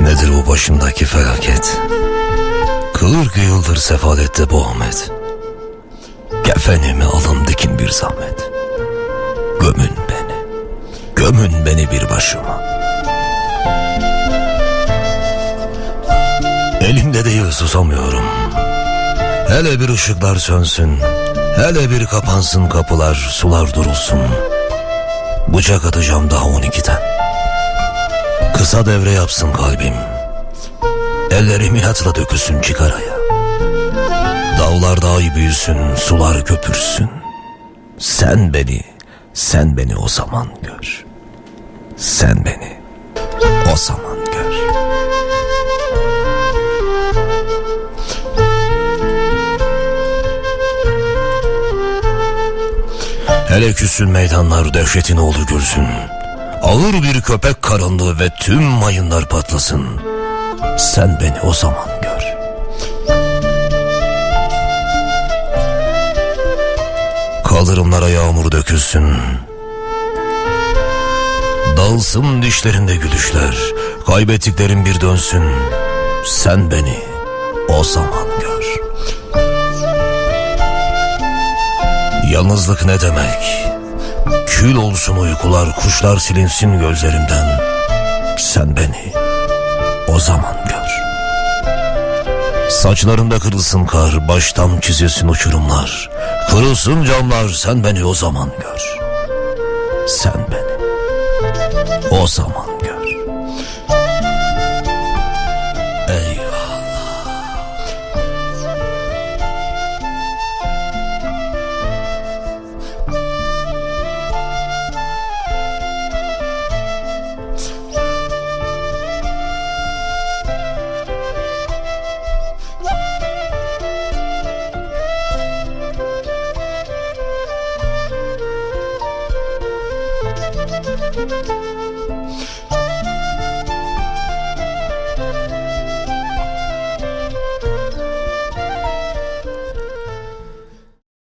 Nedir bu başımdaki felaket? Kırk yıldır sefalette bu Ahmet. Kefenimi alın dikin bir zahmet. Gömün beni, gömün beni bir başıma. Elimde değil susamıyorum. Hele bir ışıklar sönsün. Hele bir kapansın kapılar, sular durulsun. Bıçak atacağım daha on ikiden. Kısa devre yapsın kalbim. Ellerim inatla dökülsün çıkaraya. Dağlar dahi büyüsün, sular köpürsün. Sen beni, sen beni o zaman gör. Sen beni o zaman Hele küsün meydanlar dehşetin oğlu görsün. Ağır bir köpek karanlığı ve tüm mayınlar patlasın. Sen beni o zaman gör. Kaldırımlara yağmur dökülsün. Dağılsın dişlerinde gülüşler. Kaybettiklerim bir dönsün. Sen beni o zaman gör. Yalnızlık ne demek? Kül olsun uykular, kuşlar silinsin gözlerimden. Sen beni o zaman gör. Saçlarımda kırılsın kar, baştan çizilsin uçurumlar. Kırılsın camlar, sen beni o zaman gör. Sen beni o zaman Oh